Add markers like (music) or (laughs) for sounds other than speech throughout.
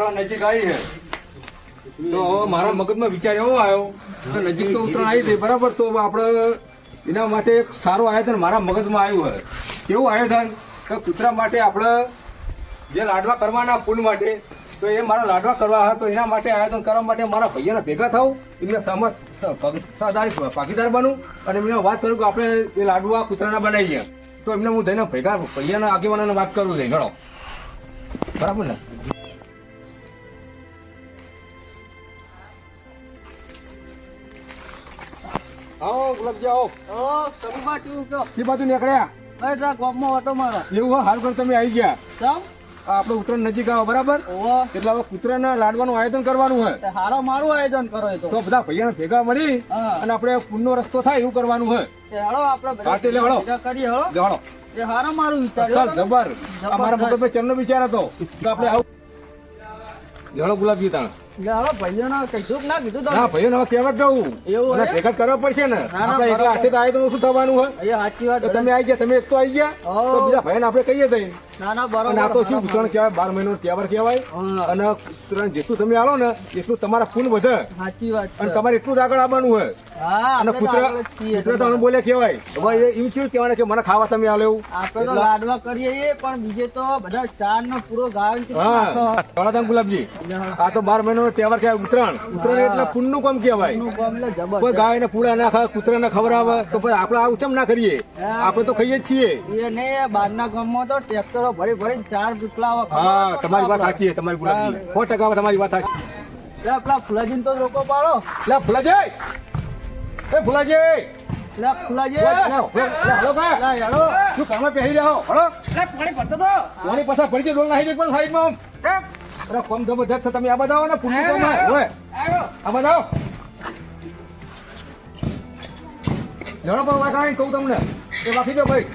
ઉત્તરાયણ નજીક આવી છે. તો મારા મગજમાં વિચાર એવો આવ્યો નજીક તો ઉત્તરાયણ આવી હતી બરાબર? તો આપણે એના માટે એક સારું આયોજન મારા મગજમાં આવ્યું હોય. કેવું આયોજન? કે કૂતરા માટે આપણે જે લાડવા કરવાના ફૂલ માટે, તો એ મારા લાડવા કરવા હતા, તો એના માટે આયોજન કરવા માટે મારા ભાઈઓને ભેગા થવું એમને સહદારી ભાગીદાર બનું, અને એમને વાત કરું કે આપણે એ લાડવા કૂતરાના બનાવીએ. તો એમને હું થઈને ભેગા ભાઈઓના આગેવાનોને વાત કરું જઈ ગણો બરાબર ને? આવો ગુલાબજી ઓ સબમાં ચૂક તો એ બાજુ નીકળ્યા. એટલા ગોમમાં ઓટો મારા. એવું હોય હારું તમે આવી ગયા. સમ આપણે ઉત્તરાયણ નજીક આવો બરાબર? એટલે હવે કૂતરાના લાડવાનું આયોજન કરવાનું હોય. હારો મારું આયોજન કરો તો. બધા ભૈયા ભેગા મળી અને આપણે પુણ્યનો રસ્તો થાય એવું કરવાનું હોય. હાલો આપણે. ભેગા હળો એ હારો મારું જબર. અમારા મગજમાં ચરનો વિચાર હતો. આપણે આવું. જાણો ગુલાબજી તાણ. એટલે હાલો ભાઈઓને કીધું ના કીધું ના તમે ભાઈઓને કહેવા જવું એવું ભેગા કરવા પડશે ને. આપણે એકલા હાથે તો આવીએ તો શું થવાનું હોય? સાચી વાત તમે આવી ગયા તમે એક તો આવી ગયા તો બીજા ભાઈ આપણે કહીએ તઈ. ના ના બરોબર અને તો શું હારો કહેવાય? બાર મહિનો તહેવાર કહેવાય. અને ઉત્તરાયણ જેટલું તમે આવો ને એટલું તમારા ફૂલ વધે. સાચી વાત અને તમારે એટલું આગળ આવવાનું હોય. અને કુતરા બોલ્યા કૂતરા તો બોલે કહેવાય. હવે એમ કેવું કહેવાય કે મને ખાવા તમે આલો એવું? આપણે તો લાડવા કરીએ પણ બીજે તો બધા ચાર નો પૂરો ગારંટી હા. ગુલાબજી. આ તો બાર મહિનો તહેવાર કહેવાય ઉત્તરાયણ. ઉત્તરાયણ એટલે પુણનું કામ કહેવાય. કોઈ ગાય ને પૂળા ના ખાય કૂતરા ને ખવડાવે તો પછી આપણે આવું કેમ ના કરીએ. આપણે તો ખાઈએ જ છીએ. એને ને બહારના ગામમાં તો ટ્રેક્ટરો ભરી ભરી ચાર પીપલા હા તમારી વાત સાચી છે તમારી ગુલાબજી સો ટકા તમારી વાત સાચી. આપણા પેલા ફુલાજીને તો લોકો પાડો. એટલે ફુલાજી! એ ફુલાજી! લે ફુલાજી! ભાઈ. શું કામમાં પહેરી રહ્યા? હળો કોની પાસે ભરી છે ડોલ નાખી દે પણ સાઈડમાં આમ. અરે કોમ જબરદસ્ત છે તમે આ બધા ને પૂરી કોમ. આ બધા જણો પણ વાંકાણી કહું તમને. એ વાંકી દો ભાઈ.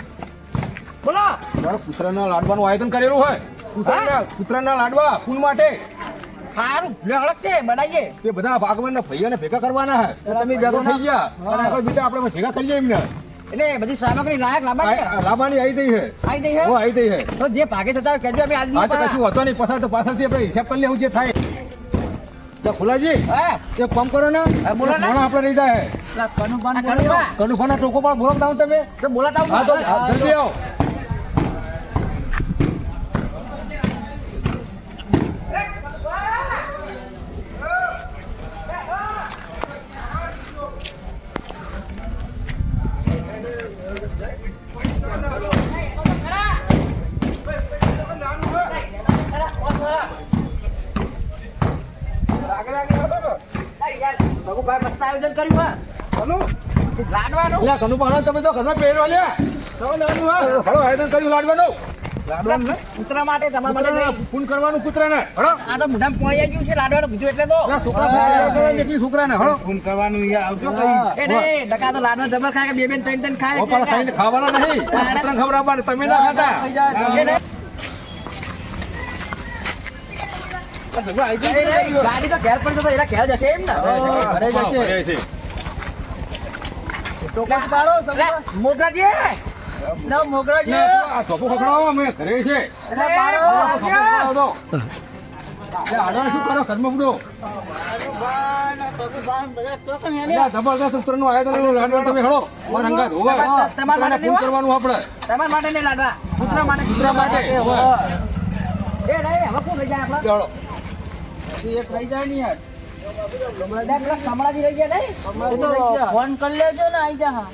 બોલો. મારા કૂતરાના લાડવાનું આયોજન કરેલું હોય. કૂતરાના કૂતરાના લાડવા ફૂલ માટે. સારું છે બનાવીએ. તે બધા ભાગવાનના ભાઈઓને ભેગા કરવાના હે તમે ભેગો થઈ ગયા. અને આગળ બીજા આપણે ભેગા કરીએ એમને. એટલે બધી સામગ્રી લાયક આ લાવવાની આવી ગઈ છે. આવી ગઈ હો આવી ગઈ છે. તો જે ભાગે છતાં કહેજો અમે આજ આ તો કશું હતો નહીં. પસાર તો પાછળથી આપણે હિસાબ કરી લેવું જે થાય. તો ફુલાજી હા? એક કામ કરો ને. બોલો ને. આપણે રહી જાય. કનુભાન કનુફાના ટોકો પણ બોલાવતા હું તમે. તો બોલાતા હા તો જલ્દી આવો. મસ્ત આયોજન કર્યું હા. લાડવાનું? લે તમે તો ઘરમાં પહેરવા લે. હળો આયોજન કર્યું લાડવાનું. કૂતરા માટે તમારા માટે. ફોન કરવાનું કૂતરાને હળો. આ તો મોઢામાં પાણી ગયું છે લાડવાનું બીજું એટલે તો. છોકરા કરવાનું છોકરાને હળો. ફોન કરવાનું યાર આવજો એ નહીં, ડકા તો લાડવા જબર ખાય કે બે બેન ત્રણ ત્રણ ખાય ખાવાના નહીં. કૂતરાને ખવડાવવાના તમે ના ખાતા એ નહીં. એ નહીં, ગાડી તો ઘેર પડી તો એના ઘેર જશે એમ ને ઘરે જશે મોગરાજી ના મોગરાજી આ ખખડાવો અમે ઘરે છે આયોજન તમે હળો અંગાત ફોન કરવાનું આપણે તમારા માટે નહીં લાડવા. કૂતરા માટે. કૂતરા માટે, હોવે. કોણ લઈ જાય એક લઈ જાય ને યાર. પેલા કમળાજી રહી ગયા નહીં ફોન કરી લેજો ને આઈ જા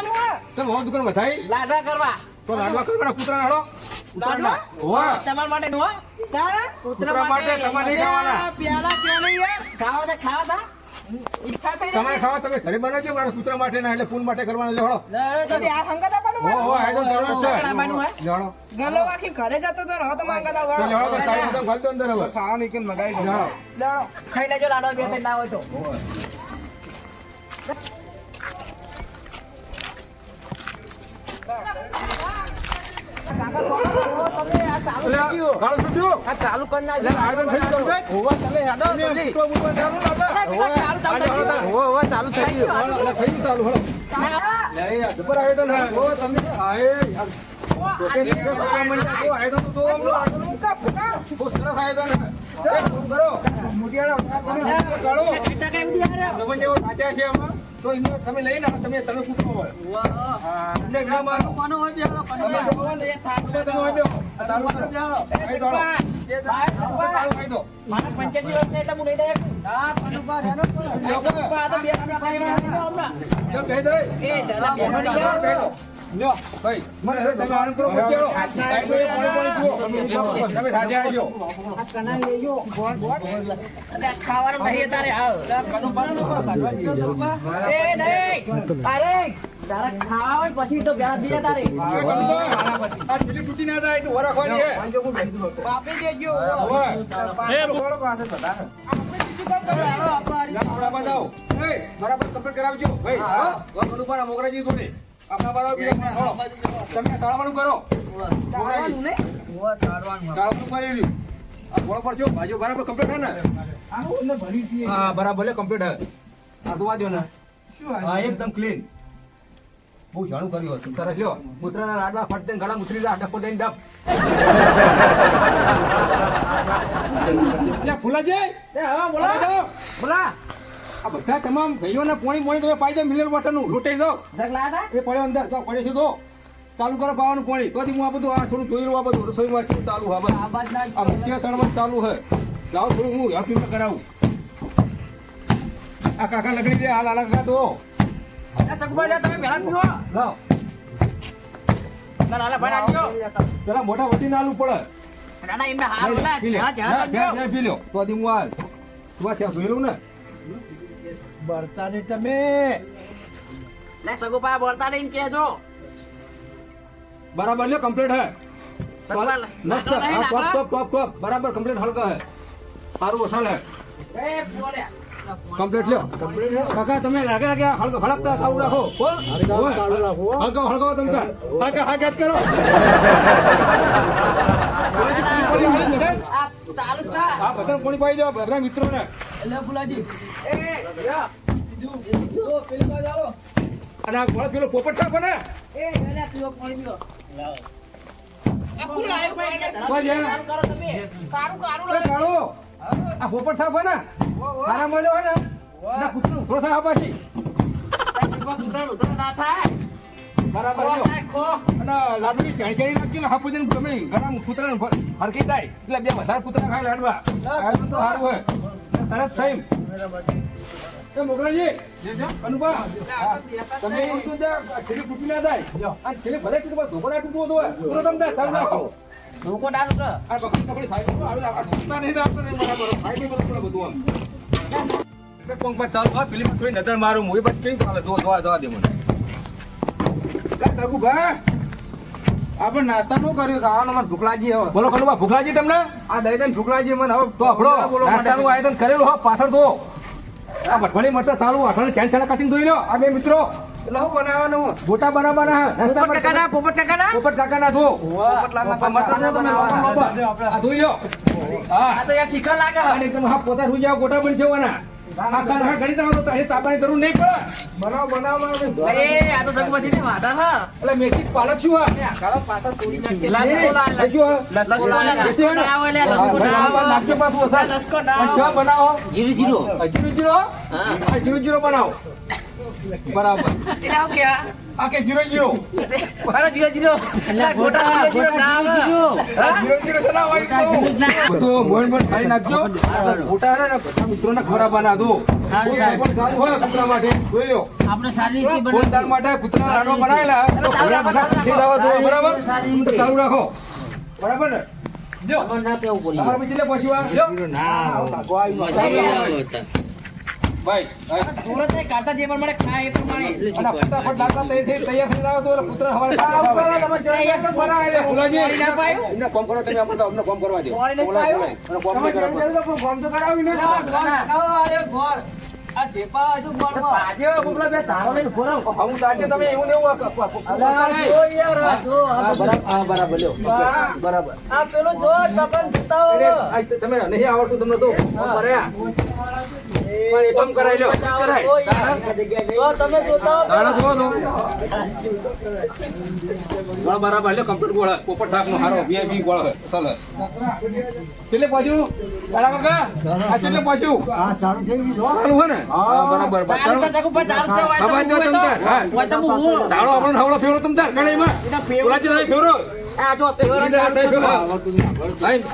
લે, દુકાને વધાઈ? લાડવા કરવા. તો લાડવા કરવાના કૂતરાને હળો. લાડવા તમારા માટે નો કૂતરા માટે તમારે ખાવાના. પ્યાલા ક્યાં નહીં ખાવા તા ખાવા તા ઈચ્છા ખાવા તમે ઘરે બનાવજો મારા કૂતરા માટે ના એટલે ફૂલ માટે કરવાના છે હળો. આ હંગાત આપવાનું હો હો આયોજન કરવાનું છે. લાવવાનું ગલો આખી ઘરે જતો તો રહો તો માંગા તા લેવડો તો સારી રીતે ખાલી અંદર હવે. ખાવાનું એક મગાવી જાણો. ખાઈ લેજો લાડો બે ત્રણ ના હોય તો. કાકા ચાલુ કરી? હોવે, તમે હેડો ચાલુ થઈ ગયું. થઈ ગયું. ચાલુ, હાલો. ની તો. એ, એમને તમે લઈને આવો, તમે તમે ફૂટો હોય એટલે ના મારો. કોનો હોય બેહો, કોનો. જોવો ને, એ થાક તમે હોય બેહો. ચાલુ કરો. આઈ દોડો. ચાલુ કરી દો. મારા પંચ્યાસી વર્ષ એટલે હું નહીં શકું. હા, કોનો બા રહેનો જ લોકો લ્યો તો બે મિનિટ ખાઈને આવ્યો હમણાં. જો કહી દે. એ, દાદા, બે મિનિટ કહી દો. લ્યો, ભાઈ, મને હવે તમે આનંદ કરો, પછી આવો. સાઈડ પર પાણી પાણી જુઓ. તમે સાંજે આવજો. આવ્યો. ખાવાનું નહીં તારે આવ. એ નહીં. અરે, તારે ખાવા પછી તો વ્યાજ દે તારે. આ બધું તો, આ પેલી તૂટી ના જાય એટલું વરખવાની છે. બાપી દેજો. હોવે. ના, આપણા બાધાઓ. એ, બરાબર complete કરાવજો. ભાઈ, હા? મોગરાજી જોડે. આપણા બરાબર. તમે તાળવાનું કરો. મોગરાજી. તાળવાનું કરી લ્યો. આ ઘોડો પર જો બાજુ બરાબર કમ્પ્લીટ હે ને? હા, બરાબર લે, કમ્પ્લીટ હે. આ ધોવા દ્યો ને. હા, એકદમ ક્લીન બહુ જાણું કર્યું હતું. સરસ લ્યો. મૂત્રના લાડવા ફટ દઈને ગળા ઉતરી લા ડખો દઈને ડબ. ફૂલા જાય એ, હા, બોલા બોલા. આ બધા તમામ ભાઈઓને પોણી પોણી તમે પાઈ દો મિનરલ વોટરનું લૂંટાઈ દો? એ પડ્યો અંદર તો પડ્યો છે તો. ચાલુ કરો પાવાનું પોણી. તો હું આ બધું આ થોડું જોઈ લઉં આ બધું. રસોઈમાં શું ચાલુ હા આ બાજ ના આ મુખ્ય તળમાં ચાલુ હે જાઓ થોડું હું હેલ્પિંગ કરાવું. આ કાકા લગડી દે હાલ હાલ કાકા તો સગુભાઈ તમે પહેલા પીવો. લાવ. પેલા મોટા વટી આલુ પડે. ના, ના, એમને હાર પી લે જરા, જરા ના, કરજો. બે- બે પી લ્યો. તો આથી હું હાલ તું ત્યાં જોઈ લઉં ને? લે, સગુપા બોલતા નહીં એમ કહેજો. બરાબર લ્યો કમ્પ્લીટ હે. મસ્ત. લાકડો નહીં, હા, ટોપ ટોપ ટોપ ટોપ બરાબર કમ્પ્લીટ હલકા હે. સારું વસાલ હે. કમ્પ્લીટ લ્યો. કાકા તમે લાગે લાગે હળકો હળકતા ખાવું રાખો. હો? હળકો હળકો તમે. કાકા હા કેત કરો? આ બધા? કોણી પાઈ જાઓ બધા મિત્રોને. એ, લ્યો. અને આ ઘોડો પેલો પોપટ સાહેબ ને એ, લે, પીવો, પાણી પીવો. આ એ. કાળો આ પોપટ સાહેબ ને. બરાબર ખો લ્યો થાય, ખો. અને લાડુની ચણચણી ચાણી નાખી હાપુ દે ગમે ગરમ કૂતરા હરકી થાય એટલે બે વધારે કૂતરા ખાય લાડવા લાડવા તો સારું હોય સરસ થઈ મોકલાજી અનુભા તમે છેલ્લી તૂટી ના જાય. આ છેલ્લી ભલે તૂટે પણ ધોકો ના તૂટવો હોય. પૂરો તમે ત્યાં ચાલુ ધોકો. આ પકડી પકડી સાઈડ પર આડું આ સૂતા નહીં તો નહીં બરાબર સાઈડ બધું બધું આમ. એટલે પંખ ચાલુ હા પેલી થોડી નજર મારું હું એ કઈ ચાલે જો જોવા જોવા દે મને. આપણે નાસ્તા નું કર્યું ખાવાનું મને ભૂખ લાગી હવે. બોલો કનુભા ભૂખ લાગી તમને? આ દઈ દઈને ભૂખ લાગી મને હવે તો આપણો નાસ્તાનું આયોજન કરેલું હો પાછળ તો આ ભટવાડી મરતા ચાલુ આઠણ ચાણ ચાણા કાઢીને ધોઈ લો. આ બે મિત્રો. એટલે હું બનાવવાનું? ગોટા બનાવવાના હે. નાસ્તા કાકાના, પોપટ કાકાના. પોપટ કાકાના ધો પોપટ લાગના મરતા ધો તમે લોબા લોબા. આ ધોઈ લો. હા. આ તો યાર શિખર લાગે અને હા પોતા સુઈ જાવ ગોટા બની જવાના. આ કાન હા તો અહીં તાપવાની જરૂર નહીં પડે. બનાવ બનાવવાનું એ આ તો સગુભાઈ ને વાટા હા. એટલે મેથી પાલક શું હા લસકો લાગે, એ શું હા? લસકો લાગે, લસકો ના આવે લે, લસકો ના આવે. નાખજો પાછું વસાર. લસકો ના આવે. ચા બનાવો. જીરું જીરું. જીરો જીરો? હા. જીરો જીરો બનાવો. બરાબર. એટલે આવું કેવા? આ કે જીરો જીરો મારા જીરો જીરો એટલે ગોટા જીરો જીરો ના જીરો જીરો સલા ને, તો તો. મોઈન મોઈન ખાઈ નાખજો ખોટા ને બધા મિત્રોને દો પણ સારું હોય કૂતરા માટે જોઈ લો આપણે સારી રીતે માટે કૂતરા લાડવા બનાવેલા તો ઘોડા બધા દો બરાબર તો ચાલુ રાખો બરાબર ને જો ના પછી લે ભાઈ ભાઈ. સુરત ને કાંટા જે પ્રમાણે ખાય એ પ્રમાણે. એટલે અને ફટાફટ લાડવા તૈયાર થઈ તૈયાર થઈ જાવ તો હવારે કરો તમે અમને અમને કોમ કરવા દો. ફોન તો કરાવી ના. આ ઢેપા હજુ ગોળમાં. હા, હું તાટે તમે એવું યાર, આ. બરાબર લ્યો. બરાબર આ પેલું જો હોય. આ તમે નહીં આવડતું તમને તો પણ લ્યો કરાય તમે જોતા ગોળ બરાબર લ્યો કમ્પ્લીટ ગોળ હારો ગોળ. ચાલ પહોંચ્યું? દાડા કાકા? આ હે ને? હા, બરાબર. ચાલો. બાબા જો તમ હા. ચાલો આપણને હવળો ફેરો તમ તાર. કઢાઈમાં. તમે ફેરો. બીજા હાથે ફેરો. હા,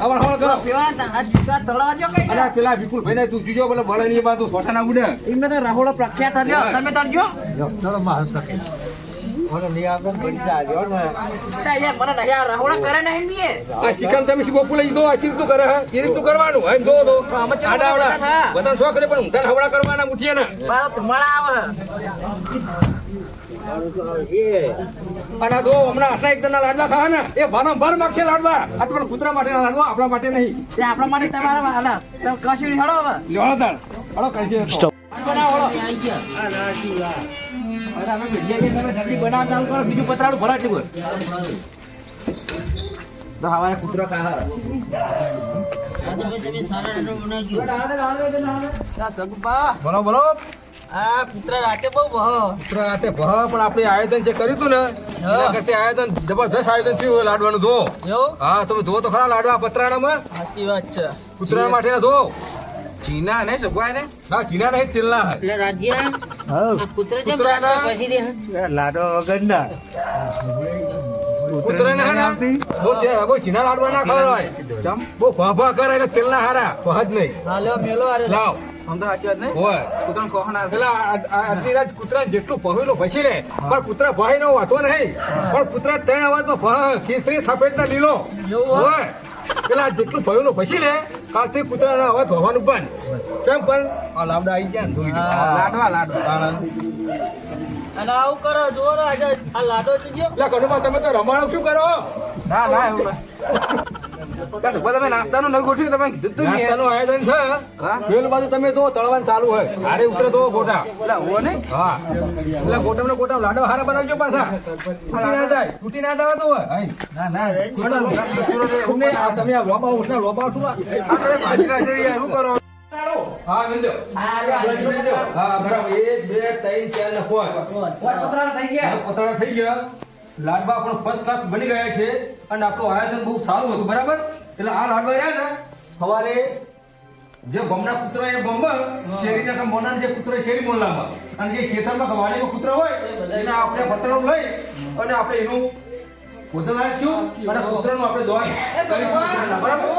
હવળ હવળ કરો. અરે આ પેલા વિપુલભાઈને તું જોજો પેલા બળે ની બાજુ ના ઉડે રાહુલ પ્રખ્યાત તમે તરજો ચલો ને આ શિકન તમે શું લઈ દો આ કરે કરવાનું દો દો. બધા શો કરે પણ ઊંધા હવડા કરવાના મુઠીએ ને. મારો ધુમાડા આવે. અને જો હમણાં આટલા એક જણના લાડવા ખાવા ને એ ભાના ભર માગશે લાડવા. આ તો પણ કૂતરા માટે લાડવા આપણા માટે નહીં. તે આપણા માટે તમારા કશું હળો હવે. લેવાડો તાણ હળો કરશે બનાવો હળો. અરે અમે ભેડિયા કે તમે જલ્દી બનાવવા ચાલુ કરો બીજું પતરાડું ભરા એટલું કર તો હવારે કૂતરો કાહા બોલો બોલો. આ કૂતરા રાતે બહુ બહ. કૂતરા હાથે ભહ પણ આપણે આયોજન જે કર્યું હતું ને એના કરતા આયોજન જબરદસ્ત આયોજન થયું લાડવાનું ધો હા તમે ધો તો ખરા લાડવા પતરાણામાં. સાચી વાત છે. કૂતરા માટે ધો ચીના ને સગવાય ને? ના ચીના નહીં તેલના એટલે રાજ્ય કૂતરો. કૂતરાને? હે ને? ચીના લાડવા. બહુ કરે એટલે હારા નહીં. મેલો લાવ. જેટલું ભવેલું ભસી લે પણ કૂતરા ભાઈ નો વાતો નહીં. પણ કૂતરા ત્રણ અવાજમાં ભ કેસરી સફેદ ના લીલો હોય? પેલા જેટલું ભવેલું ભસી લે કાલથી કૂતરાનો અવાજ ભવાનું બંધ. કેમ પણ? આ લાવડા આવી ગયા ને. લાડવા લાડવા. અને આવું કરો જો આ લાડો છે ગયો. એટલે કનુભા તમે તો રમાણો શું કરો? ના ના એવું (laughs) ના. કાં તમે નાસ્તાનું નવું ગોઠવ્યું તમે કીધું તું નાસ્તાનું આયોજન છે. હા? પેલું બાજુ તમે તો તળવાનું ચાલુ હોય. હારે ઉતરે તો ગોટા. એટલે હોવો ને હા. એટલે ગોટમ ને ગોટમ લાડવા હારા બનાવજો પાછા. તૂટી ના જાય. તૂટી ના જવા તો ના ના. તમે આ લોબા ઉઠના લોબા ઉઠવા. આ તમે ભાજીરા છે શું કરો? હા મેલજો હા બરાબર. એક બે ત્રણ ચાર ને પાંચ પતરાડા થઈ ગયા. આ થઈ ગયા. લાડવા પણ ફર્સ્ટ ક્લાસ બની ગયા છે અને આપણું આયોજન બહુ સારું હતું બરાબર એટલે આ લાડવા રહ્યા ને સવારે જે ગમના પુત્ર એ ગમ શેરીના મોના જે પુત્ર શેરી મોલામાં અને જે ખેતરમાં વાડીમાં પુત્ર હોય એને આપણે પતળો લઈ અને આપણે એનું ભોજન આપીશું અને કૂતરાનું આપણે દોર બરાબર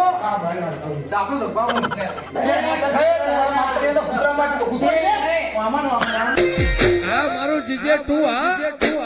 મારું જીજે તું હા